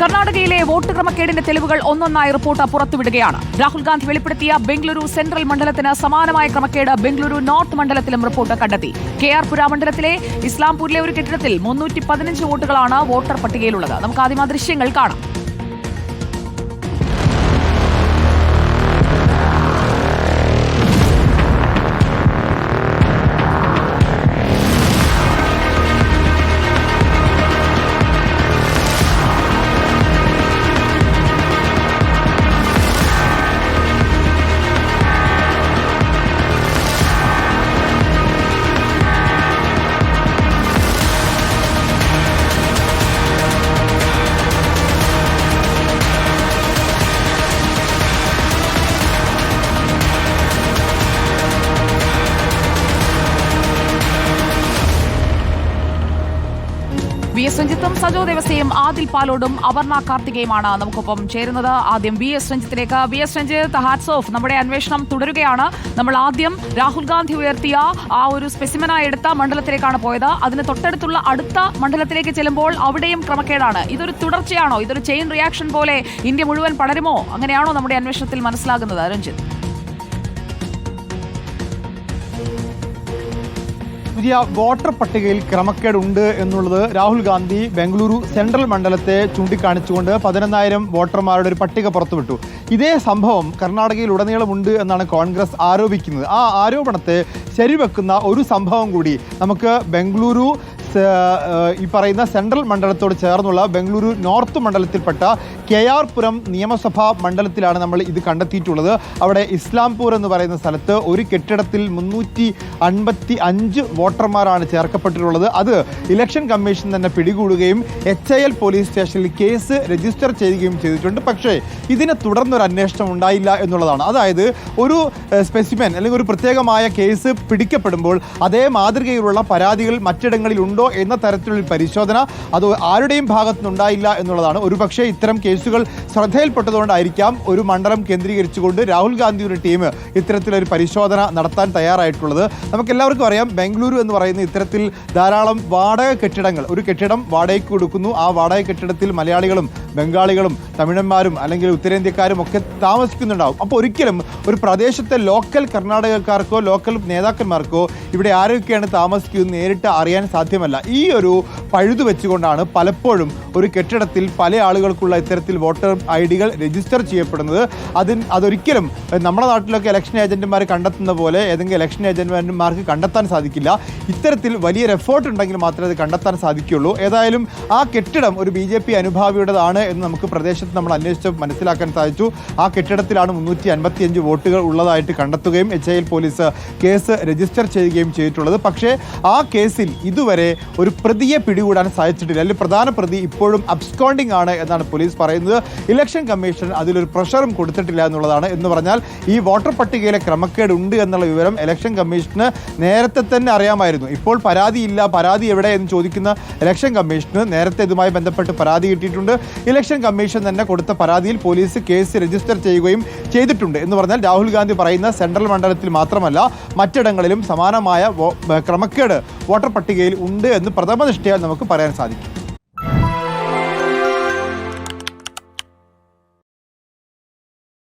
കർണാടകയിലെ വോട്ട് ക്രമക്കേടിന്റെ തെളിവുകൾ ഒന്നൊന്നായി റിപ്പോർട്ട് പുറത്തുവിടുകയാണ്. രാഹുൽ ഗാന്ധി വെളിപ്പെടുത്തിയ ബംഗളൂരു സെൻട്രൽ മണ്ഡലത്തിന് സമാനമായ ക്രമക്കേട് ബംഗളൂരു നോർത്ത് മണ്ഡലത്തിലും റിപ്പോർട്ട് കണ്ടെത്തി. കെ ആർ പുര മണ്ഡലത്തിലെ ഇസ്ലാംപൂരിലെ ഒരു കെട്ടിടത്തിൽ മുന്നൂറ്റി പതിനഞ്ച് വോട്ടുകളാണ് വോട്ടർ പട്ടികയിലുള്ളത്. നമുക്ക് ആദ്യം ആ ദൃശ്യങ്ങൾ കാണാം. വി എസ് രഞ്ജിത്തും സജോ ദേവസ്യയും ആദിൽ പാലോടും അപർണ കാർത്തികയുമാണ് നമുക്കൊപ്പം ചേരുന്നത്. ആദ്യം V S രഞ്ജിത്തിലേക്ക്. V S Ranjith hats off നമ്മുടെ അന്വേഷണം തുടരുകയാണ്. നമ്മൾ ആദ്യം രാഹുൽ ഗാന്ധി ഉയർത്തിയ ആ ഒരു സ്പെസിമനായി എടുത്ത മണ്ഡലത്തിലേക്കാണ് പോയത്. അതിന് തൊട്ടടുത്തുള്ള അടുത്ത മണ്ഡലത്തിലേക്ക് ചെല്ലുമ്പോൾ അവിടെയും ക്രമക്കേടാണ്. ഇതൊരു തുടർച്ചയാണോ? ഇതൊരു ചെയിൻ റിയാക്ഷൻ പോലെ ഇന്ത്യ മുഴുവൻ പടരുമോ? അങ്ങനെയാണോ നമ്മുടെ അന്വേഷണത്തിൽ മനസ്സിലാകുന്നത് രഞ്ജിത്ത്? പുതിയ വോട്ടർ പട്ടികയിൽ ക്രമക്കേടുണ്ട് എന്നുള്ളത് രാഹുൽ ഗാന്ധി ബംഗളൂരു സെൻട്രൽ മണ്ഡലത്തെ ചൂണ്ടിക്കാണിച്ചുകൊണ്ട് പതിനൊന്നായിരം വോട്ടർമാരുടെ ഒരു പട്ടിക പുറത്തുവിട്ടു. ഇതേ സംഭവം കർണാടകയിൽ ഉടനീളമുണ്ട് എന്നാണ് കോൺഗ്രസ് ആരോപിക്കുന്നത്. ആ ആരോപണത്തെ ശരിവെക്കുന്ന ഒരു സംഭവം കൂടി നമുക്ക് ബംഗളൂരു ഈ പറയുന്ന സെൻട്രൽ മണ്ഡലത്തോട് ചേർന്നുള്ള ബംഗളൂരു നോർത്ത് മണ്ഡലത്തിൽപ്പെട്ട കെ ആർ പുരം നിയമസഭാ മണ്ഡലത്തിലാണ് നമ്മൾ ഇത് കണ്ടെത്തിയിട്ടുള്ളത്. അവിടെ ഇസ്ലാംപൂർ എന്ന് പറയുന്ന സ്ഥലത്ത് ഒരു കെട്ടിടത്തിൽ മുന്നൂറ്റി അൻപത്തി അഞ്ച് വോട്ടർമാരാണ് ചേർക്കപ്പെട്ടിട്ടുള്ളത്. അത് ഇലക്ഷൻ കമ്മീഷൻ തന്നെ പിടികൂടുകയും എച്ച് ഐ എൽ പോലീസ് സ്റ്റേഷനിൽ കേസ് രജിസ്റ്റർ ചെയ്യുകയും ചെയ്തിട്ടുണ്ട്. പക്ഷേ ഇതിനെ തുടർന്നൊരു അന്വേഷണം ഉണ്ടായില്ല എന്നുള്ളതാണ്. അതായത് ഒരു സ്പെസിമെൻ അല്ലെങ്കിൽ ഒരു പ്രത്യേകമായ കേസ് പിടിക്കപ്പെടുമ്പോൾ അതേ മാതൃകയിലുള്ള പരാതികൾ മറ്റിടങ്ങളിൽ ഉണ്ടോ എന്ന തരത്തിലുള്ള പരിശോധന അത് ആരുടെയും ഭാഗത്തുനിന്നുണ്ടായില്ല എന്നുള്ളതാണ്. ഒരുപക്ഷെ ഇത്തരം കേസുകൾ ശ്രദ്ധയിൽപ്പെട്ടതുകൊണ്ടായിരിക്കാം ഒരു മണ്ഡലം കേന്ദ്രീകരിച്ചുകൊണ്ട് രാഹുൽ ഗാന്ധിയുടെ ടീം ഇത്തരത്തിലൊരു പരിശോധന നടത്താൻ തയ്യാറായിട്ടുള്ളത്. നമുക്കെല്ലാവർക്കും അറിയാം ബംഗളൂരു എന്ന് പറയുന്ന ഇത്തരത്തിൽ ധാരാളം വാടക കെട്ടിടങ്ങൾ ഒരു കെട്ടിടം വാടകയ്ക്ക് കൊടുക്കുന്നു. ആ വാടക കെട്ടിടത്തിൽ മലയാളികളും ബംഗാളികളും തമിഴന്മാരും അല്ലെങ്കിൽ ഉത്തരേന്ത്യക്കാരും ഒക്കെ താമസിക്കുന്നുണ്ടാവും. അപ്പോൾ ഒരിക്കലും ഒരു പ്രദേശത്തെ ലോക്കൽ കർണാടകക്കാർക്കോ ലോക്കൽ നേതാക്കന്മാർക്കോ ഇവിടെ ആരൊക്കെയാണ് താമസിക്കുന്നത് നേരിട്ട് അറിയാൻ സാധ്യമല്ല. ഈ ഒരു പഴുതു വെച്ചുകൊണ്ടാണ് പലപ്പോഴും ഒരു കെട്ടിടത്തിൽ പല ആളുകൾക്കുള്ള ഇത്തരത്തിൽ വോട്ടർ ഐ ഡികൾ രജിസ്റ്റർ ചെയ്യപ്പെടുന്നത്. അതിന് അതൊരിക്കലും നമ്മുടെ നാട്ടിലൊക്കെ ഇലക്ഷൻ ഏജന്റുമാർ കണ്ടെത്തുന്ന പോലെ ഏതെങ്കിലും ഇലക്ഷൻ ഏജന്റുമാർക്ക് കണ്ടെത്താൻ സാധിക്കില്ല. ഇത്തരത്തിൽ വലിയൊരു എഫേർട്ട് ഉണ്ടെങ്കിൽ മാത്രമേ അത് കണ്ടെത്താൻ സാധിക്കുകയുള്ളൂ. ഏതായാലും ആ കെട്ടിടം ഒരു ബി ജെ പി അനുഭാവിയുടേതാണ് എന്ന് നമുക്ക് പ്രദേശത്ത് നമ്മൾ അന്വേഷിച്ച് മനസ്സിലാക്കാൻ സാധിച്ചു. ആ കെട്ടിടത്തിലാണ് മുന്നൂറ്റി അൻപത്തിയഞ്ച് വോട്ടുകൾ ഉള്ളതായിട്ട് കണ്ടെത്തുകയും H I L police case register ചെയ്യുകയും ചെയ്തിട്ടുള്ളത്. പക്ഷേ ആ കേസിൽ ഇതുവരെ ഒരു പ്രതിയെ പിടികൂടാൻ സാധിച്ചിട്ടില്ല. അല്ലെങ്കിൽ പ്രധാന പ്രതി ഇപ്പോഴും അബ്സ്കോണ്ടിംഗ് ആണ് എന്നാണ് പോലീസ് പറയുന്നത്. ഇലക്ഷൻ കമ്മീഷൻ അതിലൊരു പ്രഷറും കൊടുത്തിട്ടില്ല എന്നുള്ളതാണ്. എന്ന് പറഞ്ഞാൽ ഈ വോട്ടർ പട്ടികയിലെ ക്രമക്കേട് ഉണ്ട് എന്നുള്ള വിവരം ഇലക്ഷൻ കമ്മീഷന് നേരത്തെ തന്നെ അറിയാമായിരുന്നു. ഇപ്പോൾ പരാതിയില്ല പരാതി എവിടെ എന്ന് ചോദിക്കുന്ന ഇലക്ഷൻ കമ്മീഷന് നേരത്തെ ഇതുമായി ബന്ധപ്പെട്ട് പരാതി കിട്ടിയിട്ടുണ്ട്. ഇലക്ഷൻ കമ്മീഷൻ തന്നെ കൊടുത്ത പരാതിയിൽ പോലീസ് കേസ് രജിസ്റ്റർ ചെയ്യുകയും ചെയ്തിട്ടുണ്ട്. എന്ന് പറഞ്ഞാൽ രാഹുൽ ഗാന്ധി പറയുന്ന സെൻട്രൽ മണ്ഡലത്തിൽ മാത്രമല്ല മറ്റിടങ്ങളിലും സമാനമായ ക്രമക്കേട് വോട്ടർ പട്ടികയിൽ ഉണ്ട് എന്ന് പ്രഥമ ദൃഷ്ടിയാൽ നമുക്ക് പറയാൻ സാധിക്കും